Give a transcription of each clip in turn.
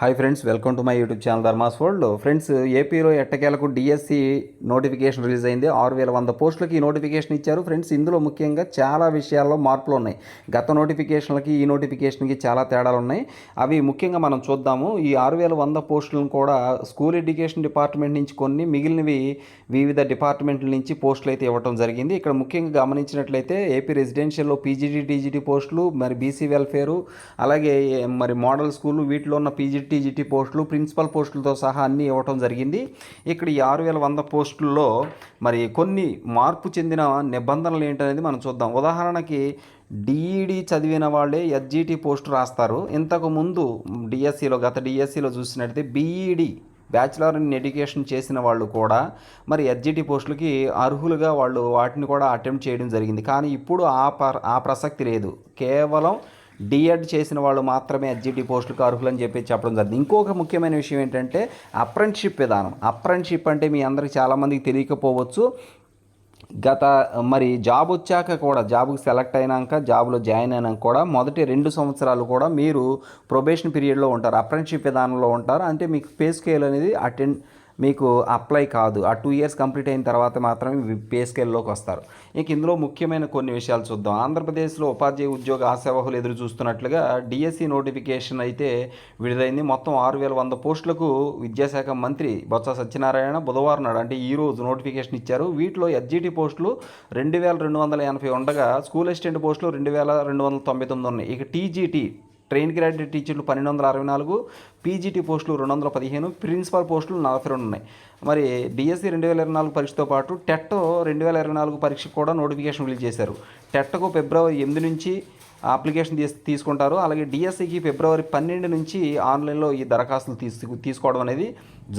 Hi friends welcome to my YouTube channel Dharmas world friends ఏపీలో ఎట్టకేలకు DSC notification release అయింది. ఆరు వేల వంద పోస్టులకి ఈ నోటిఫికేషన్ ఇచ్చారు. ఫ్రెండ్స్ ఇందులో ముఖ్యంగా చాలా విషయాల్లో మార్పులు ఉన్నాయి. గత నోటిఫికేషన్లకి ఈ నోటిఫికేషన్కి చాలా తేడాలు ఉన్నాయి. అవి ముఖ్యంగా మనం చూద్దాము. ఈ ఆరు వేల వంద పోస్టులను కూడా స్కూల్ ఎడ్యుకేషన్ డిపార్ట్మెంట్ నుంచి కొన్ని మిగిలినవి వివిధ డిపార్ట్మెంట్ల నుంచి పోస్టులు అయితే ఇవ్వడం జరిగింది. ఇక్కడ ముఖ్యంగా గమనించినట్లయితే ఏపీ రెసిడెన్షియల్లో పీజీడీ టీజీడీ పోస్టులు మరి బీసీ వెల్ఫేరు అలాగే మరి మోడల్ స్కూల్ వీటిలో ఉన్న పీజీ టీజీటీ పోస్టులు ప్రిన్సిపల్ పోస్టులతో సహా అన్నీ ఇవ్వటం జరిగింది. ఇక్కడ ఈ ఆరు వేల వంద పోస్టుల్లో మరి కొన్ని మార్పు చెందిన నిబంధనలు ఏంటనేది మనం చూద్దాం. ఉదాహరణకి డిఈడి చదివిన వాళ్ళే ఎస్జిటి పోస్ట్ రాస్తారు. ఇంతకు ముందు డిఎస్సిలో గత డిఎస్సిలో చూసినట్టయితే బీఈడి బ్యాచిలర్ ఇన్ ఎడ్యుకేషన్ చేసిన వాళ్ళు కూడా మరి ఎస్జిటి పోస్టులకి అర్హులుగా వాళ్ళు వాటిని కూడా అటెంప్ట్ చేయడం జరిగింది. కానీ ఇప్పుడు ఆ పర్ ఆ ప్రసక్తి లేదు. కేవలం డిఎడ్ చేసిన వాళ్ళు మాత్రమే ఎస్జిటి పోస్టులకు అర్హులు అని చెప్పి చెప్పడం జరిగింది. ఇంకొక ముఖ్యమైన విషయం ఏంటంటే అప్రెంటిషిప్ విధానం. అప్రెంటిషిప్ అంటే మీ అందరికి చాలామందికి తెలియకపోవచ్చు. గత మరి జాబ్ వచ్చాక కూడా జాబ్కి సెలెక్ట్ అయినాక జాబ్లో జాయిన్ అయినాక కూడా మొదటి రెండు సంవత్సరాలు కూడా మీరు ప్రొబేషన్ పీరియడ్లో ఉంటారు. అప్రెంటిషిప్ విధానంలో ఉంటారు. అంటే మీకు పే స్కేల్ అనేది అటెండ్ మీకు అప్లై కాదు. ఆ టూ ఇయర్స్ కంప్లీట్ అయిన తర్వాత మాత్రమే పే స్కేల్లోకి వస్తారు. ఇంక ఇందులో ముఖ్యమైన కొన్ని విషయాలు చూద్దాం. ఆంధ్రప్రదేశ్లో ఉపాధ్యాయ ఉద్యోగ ఆశావాహులు ఎదురు చూస్తున్నట్లుగా డిఎస్సి నోటిఫికేషన్ అయితే విడుదలైంది. మొత్తం ఆరు వేల వంద పోస్టులకు విద్యాశాఖ మంత్రి బొత్స సత్యనారాయణ బుధవారం నాడు అంటే ఈ రోజు నోటిఫికేషన్ ఇచ్చారు. వీటిలో ఎస్జిటి పోస్టులు రెండు వేల రెండు వందల ఎనభై ఉండగా స్కూల్ అసిస్టెంట్ పోస్టులు రెండు వేల రెండు వందల తొంభై తొమ్మిది ఉన్నాయి. ఇక టీజీటీ ట్రైన్ గ్రాడ్యుయేట్ టీచర్లు పన్నెండు వందల అరవై నాలుగు పీజీటీ పోస్టులు రెండు వందల పదిహేను ప్రిన్సిపల్ పోస్టులు నలభై రెండు ఉన్నాయి. మరి బీఎస్సీ రెండు వేల ఇరవై నాలుగు పరీక్షతో పాటు టెట్ రెండు వేల ఇరవై నాలుగు పరీక్ష కూడా నోటిఫికేషన్ రిలీజ్ చేశారు. టెట్కు ఫిబ్రవరి ఎనిమిది నుంచి అప్లికేషన్ తీసు తీసుకుంటారు. అలాగే డిఎస్సికి ఫిబ్రవరి పన్నెండు నుంచి ఆన్లైన్లో ఈ దరఖాస్తులు తీసు తీసుకోవడం అనేది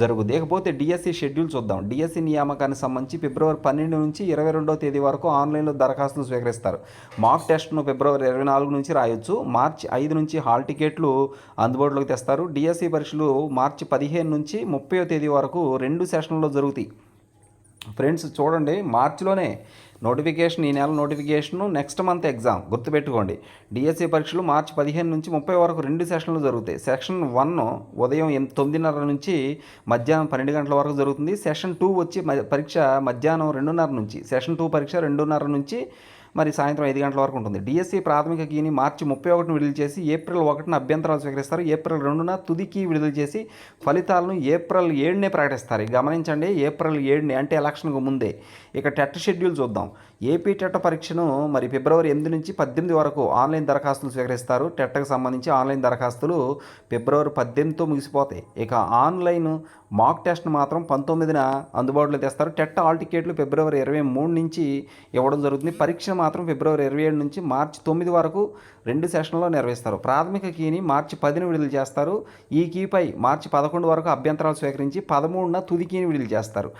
జరుగుద్ది. ఇకపోతే డిఎస్సి షెడ్యూల్ చూద్దాం. డిఎస్సి నియామకానికి సంబంధించి ఫిబ్రవరి పన్నెండు నుంచి ఇరవై రెండో తేదీ వరకు ఆన్లైన్లో దరఖాస్తులు స్వీకరిస్తారు. మాక్ టెస్ట్ను ఫిబ్రవరి ఇరవై నాలుగు నుంచి రాయొచ్చు. మార్చి ఐదు నుంచి హాల్ టికెట్లు అందుబాటులోకి తెస్తారు. డిఎస్సి పరీక్షలు మార్చి పదిహేను నుంచి ముప్పై తేదీ వరకు రెండు సెషన్లలో జరుగుతాయి. ఫ్రెండ్స్ చూడండి మార్చిలోనే నోటిఫికేషన్ ఈ నెల నోటిఫికేషన్ నెక్స్ట్ మంత్ ఎగ్జామ్ గుర్తుపెట్టుకోండి. డిఎస్సి పరీక్షలు మార్చి పదిహేను నుంచి ముప్పై వరకు రెండు సెషన్లు జరుగుతాయి. సెషన్ వన్ ఉదయం తొమ్మిదిన్నర నుంచి మధ్యాహ్నం పన్నెండు గంటల వరకు జరుగుతుంది. సెషన్ టూ వచ్చి పరీక్ష మధ్యాహ్నం రెండున్నర నుంచి సెషన్ టూ పరీక్ష రెండున్నర నుంచి మరి సాయంత్రం ఐదు గంటల వరకు ఉంటుంది. డిఎస్సి ప్రాథమిక కీని మార్చి ముప్పై ఒకటిని విడుదల చేసి ఏప్రిల్ ఒకటిన అభ్యంతరాలు స్వీకరిస్తారు. ఏప్రిల్ రెండున తుది కీ విడుదల చేసి ఫలితాలను ఏప్రిల్ ఏడునే ప్రకటిస్తారు. గమనించండి ఏప్రిల్ ఏడుని అంటే ఎలక్షన్కు ముందే. ఇక టెట్ షెడ్యూల్ చూద్దాం. ఏపీ టెట్ పరీక్షను మరి ఫిబ్రవరి ఎనిమిది నుంచి పద్దెనిమిది వరకు ఆన్లైన్ దరఖాస్తులు స్వీకరిస్తారు. టెట్కి సంబంధించి ఆన్లైన్ దరఖాస్తులు ఫిబ్రవరి పద్దెనిమిదితో ముగిసిపోతాయి. ఇక ఆన్లైన్ మాక్ టెస్ట్ మాత్రం పంతొమ్మిదిన అందుబాటులో తెస్తారు. టెట్ ఆల్ టికెట్లు ఫిబ్రవరి ఇరవై మూడు నుంచి ఇవ్వడం జరుగుతుంది. పరీక్ష మాత్రం ఫిబ్రవరి ఇరవై ఏడు నుంచి మార్చి తొమ్మిది వరకు రెండు సెషన్లో నిర్వహిస్తారు. ప్రాథమిక కీని మార్చి పదిని విడుదల చేస్తారు. ఈ కీపై మార్చి పదకొండు వరకు అభ్యంతరాలు స్వీకరించి పదమూడున తుది కీని విడుదల చేస్తారు.